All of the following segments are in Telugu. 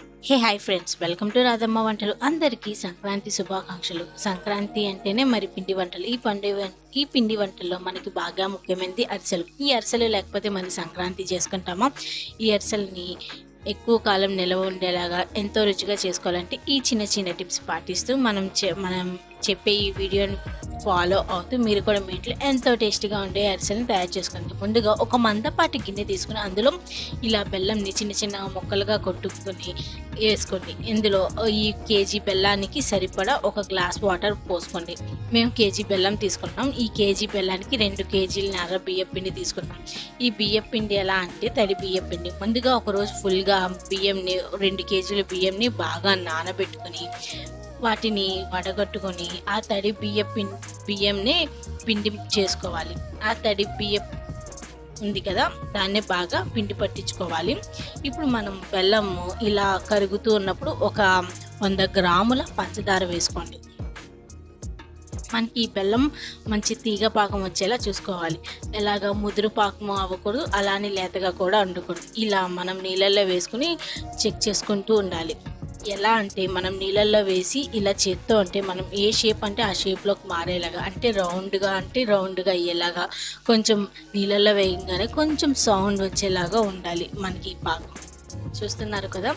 Hey hi friends welcome to Radhamma వంటలు అందరికీ సంక్రాంతి శుభాకాంక్షలు. సంక్రాంతి అంటేనే మరి పిండి వంటలు. ఈ పండుగ ఈ పిండి వంటల్లో మనకి బాగా ముఖ్యమైనది అరిసెలు. ఈ అరిసెలు లేకపోతే మరి సంక్రాంతి చేసుకుంటామా? ఈ అరిసెల్ని ఎక్కువ కాలం నిల్వ ఉండేలాగా ఎంతో రుచిగా చేసుకోవాలంటే ఈ చిన్న చిన్న టిప్స్ పాటిస్తూ మనం చె- మనం చెప్పే ఈ వీడియోని ఫాలో అవుతూ మీరు కూడా మీ ఇంట్లో ఎంతో టేస్టీగా ఉండే అరిసెలను తయారు చేసుకోండి. ముందుగా ఒక మందపాటి గిన్నె తీసుకుని అందులో ఇలా బెల్లంని చిన్న చిన్న ముక్కలుగా కొట్టుకొని వేసుకోండి. ఇందులో ఈ కేజీ బెల్లానికి సరిపడా ఒక గ్లాస్ వాటర్ పోసుకోండి. మేము కేజీ బెల్లం తీసుకుంటాం. ఈ కేజీ బెల్లానికి రెండు కేజీల నర బియ్య పిండి తీసుకుంటాం. ఈ బియ్య పిండి ఎలా అంటే తడి బియ్య పిండి. ముందుగా ఒకరోజు ఫుల్గా బియ్యంని రెండు కేజీల బియ్యంని బాగా నానబెట్టుకుని వాటిని వడగట్టుకొని ఆ తడి బియ్య పిం బియ్యంని పిండి చేసుకోవాలి. ఆ తడి బియ్య ఉంది కదా దాన్ని బాగా పిండి పట్టించుకోవాలి. ఇప్పుడు మనం బెల్లము ఇలా కరుగుతూ ఉన్నప్పుడు ఒక వంద గ్రాముల పంచదార వేసుకోండి. మనకి ఈ బెల్లం మంచి తీగ పాకం వచ్చేలా చూసుకోవాలి. ఎలాగ ముదురు పాకం అవ్వకూడదు అలానే లేతగా కూడా వండకూడదు ఇలా మనం నీళ్ళల్లో వేసుకుని చెక్ చేసుకుంటూ ఉండాలి. ఎలా అంటే మనం నీళ్ళల్లో వేసి ఇలా చేత్తో అంటే మనం ఏ షేప్ అంటే ఆ షేప్లోకి మారేలాగా అంటే రౌండ్గా అంటే రౌండ్గా అయ్యేలాగా కొంచెం నీళ్ళల్లో వేయగానే కొంచెం సౌండ్ వచ్చేలాగా ఉండాలి మనకి ఈ పాకం. చూస్తున్నారు కదా?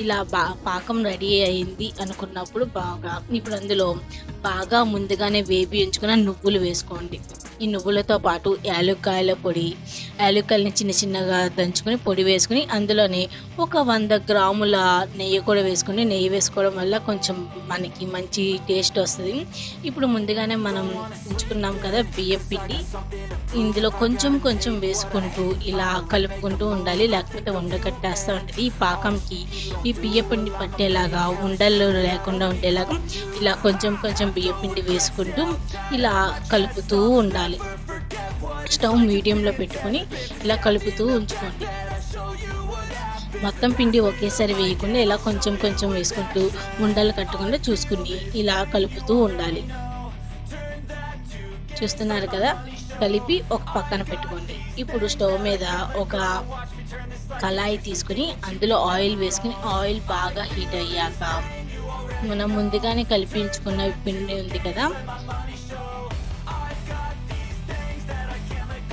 ఇలా బా పాకం రెడీ అయింది అనుకున్నప్పుడు బాగా ఇప్పుడు అందులో బాగా ముందుగానే వేపి ఉంచుకున్న నువ్వులు వేసుకోండి. ఈ నువ్వులతో పాటు యాలక్కాయల పొడి యాలక్కాయలని చిన్న చిన్నగా దంచుకొని పొడి వేసుకుని అందులోనే ఒక వంద గ్రాముల నెయ్యి కూడా వేసుకుని నెయ్యి వేసుకోవడం వల్ల కొంచెం మనకి మంచి టేస్ట్ వస్తుంది. ఇప్పుడు ముందుగానే మనం ఉంచుకున్నాం కదా బియ్యం పిండి. ఇందులో కొంచెం కొంచెం వేసుకుంటూ ఇలా కలుపుకుంటూ ఉండాలి లేకపోతే ఉండకట్టేస్తూ ఉంటుంది. ఈ పాకంకి ఈ బియ్య పిండి పట్టేలాగా ఉండలు లేకుండా ఉండేలాగా ఇలా కొంచెం కొంచెం బియ్య పిండి వేసుకుంటూ ఇలా కలుపుతూ ఉండాలి. స్టవ్ మీడియంలో పెట్టుకొని ఇలా కలుపుతూ ఉంచుకోండి. మొత్తం పిండి ఒకేసారి వేయకుండా ఇలా కొంచెం కొంచెం వేసుకుంటూ ఉండలు కట్టకుండా చూసుకుని ఇలా కలుపుతూ ఉండాలి. చూస్తున్నారు కదా? కలిపి ఒక పక్కన పెట్టుకోండి. ఇప్పుడు స్టవ్ మీద ఒక కళాయి తీసుకుని అందులో ఆయిల్ వేసుకుని ఆయిల్ బాగా హీట్ అయ్యాక మనం ముందుగానే కలిపించుకున్న పిండి ఉంది కదా?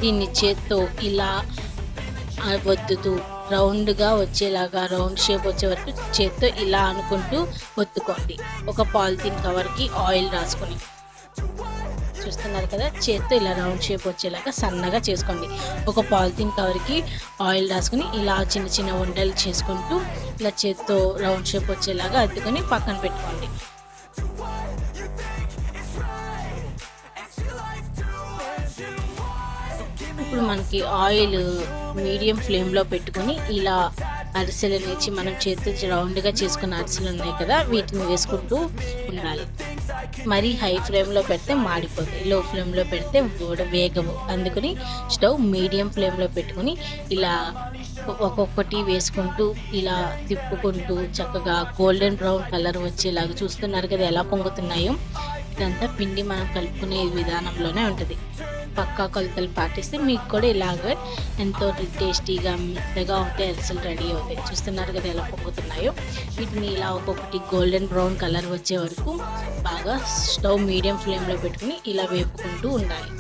దీన్ని చేత్తో ఇలా ఆ వత్తుతూ రౌండ్గా వచ్చేలాగా రౌండ్ షేప్ వచ్చే వరకు చేత్తో ఇలా అనుకుంటూ ఒత్తుకోండి. ఒక పాలిథిన్ కవర్కి ఆయిల్ రాసుకొని. చూస్తున్నారు కదా? చేత్తో ఇలా రౌండ్ షేప్ వచ్చేలాగా సన్నగా చేసుకోండి. ఒక పాలిథిన్ కవర్కి ఆయిల్ రాసుకుని ఇలా చిన్న చిన్న ఉండలు చేసుకుంటూ ఇలా చేత్తో రౌండ్ షేప్ వచ్చేలాగా అద్దుకొని పక్కన పెట్టుకోండి. ఇప్పుడు మనకి ఆయిల్ మీడియం ఫ్లేమ్లో పెట్టుకొని ఇలా అరిసెలు నుంచి మనం చేతి రౌండ్గా చేసుకున్న అరిసెలు ఉన్నాయి కదా వీటిని వేసుకుంటూ ఉండాలి. మరి హై ఫ్లేమ్లో పెడితే మాడిపోతాయి లో ఫ్లేమ్లో పెడితే కూడా వేగవు. అందుకని స్టవ్ మీడియం ఫ్లేమ్లో పెట్టుకుని ఇలా ఒక్కొక్కటి వేసుకుంటూ ఇలా తిప్పుకుంటూ చక్కగా గోల్డెన్ బ్రౌన్ కలర్ వచ్చేలాగా చూస్తున్నారు కదా ఎలా పొంగుతున్నాయో. ఇదంతా పిండి మనం కలుపుకునే విధానంలోనే ఉంటుంది. పక్కా కొలతలు పాటిస్తే మీకు కూడా ఇలాగే ఎంతో టేస్టీగా మెత్తగా ఉంటే అరిసెలు రెడీ అవుతాయి. చూస్తున్నారు కదా ఎలా పొంగుతున్నాయో వీటిని ఇలా ఒక్కొక్కటి గోల్డెన్ బ్రౌన్ కలర్ వచ్చే వరకు బాగా స్టవ్ మీడియం ఫ్లేమ్లో పెట్టుకుని ఇలా వేపుకుంటూ ఉండాలి.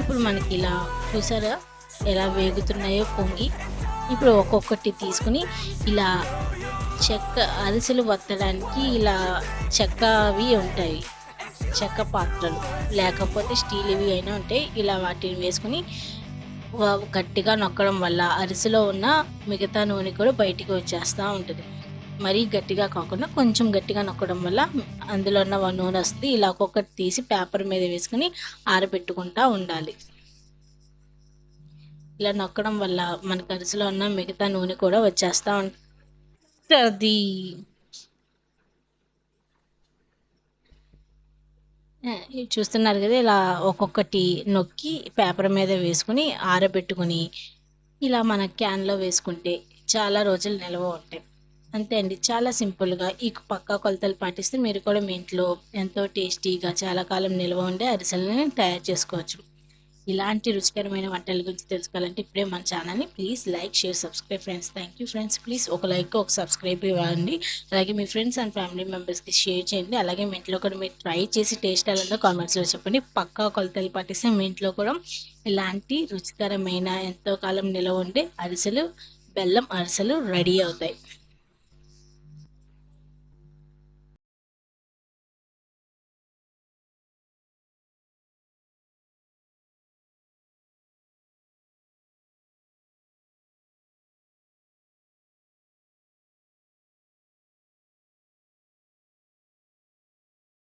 ఇప్పుడు మనకి ఇలా చూసారా? ఎలా వేగుతున్నాయో పొంగి. ఇప్పుడు ఒక్కొక్కటి తీసుకుని ఇలా చెక్క అరిసెలు వత్తడానికి ఇలా చెక్క అవి ఉంటాయి. చెక్క పాత్రలు. లేకపోతే స్టీల్ ఇవి అయినా ఉంటాయి. ఇలా వాటిని వేసుకుని గట్టిగా నొక్కడం వల్ల అరిసెలో ఉన్న మిగతా నూనె కూడా బయటికి వచ్చేస్తూ ఉంటుంది. మరీ గట్టిగా కాకుండా కొంచెం గట్టిగా నొక్కడం వల్ల అందులో ఉన్న నూనె వస్తుంది. ఇలా ఒక్కొక్కటి తీసి పేపర్ మీద వేసుకుని ఆరబెట్టుకుంటూ ఉండాలి. ఇలా నొక్కడం వల్ల మనకు అరిసెలో ఉన్న మిగతా నూనె కూడా వచ్చేస్తూ ఉంటుంది ఆ, చూస్తున్నారు కదా ఇలా ఒక్కొక్కటి నొక్కి పేపర్ మీద వేసుకుని ఆరబెట్టుకుని ఇలా మన క్యాన్లో వేసుకుంటే చాలా రోజులు నిల్వ ఉంటాయి. అంతే అండి చాలా సింపుల్గా. ఈ పక్కా కొలతలు పాటిస్తే మీరు కూడా మీ ఇంట్లో ఎంతో టేస్టీగా చాలా కాలం నిల్వ ఉండే అరిసెలని తయారు చేసుకోవచ్చు. ఇలాంటి రుచికరమైన వంటల గురించి తెలుసుకోవాలంటే ఇప్పుడే మన ఛానల్ని please like share subscribe friends thank you friends please ఒక లైక్ ఒక సబ్స్క్రైబ్ ఇవ్వండి. అలాగే మీ ఫ్రెండ్స్ అండ్ ఫ్యామిలీ మెంబర్స్కి షేర్ చేయండి. అలాగే మీ ఇంట్లో కూడా మీరు ట్రై చేసి టేస్ట్ ఎలా కామెంట్స్లో చెప్పండి. పక్కా కొలతలు పాటిస్తే మీ ఇంట్లో కూడా ఇలాంటి రుచికరమైన ఎంతో కాలం నిలవ ఉండే అరిసెలు బెల్లం అరిసెలు రెడీ అవుతాయి.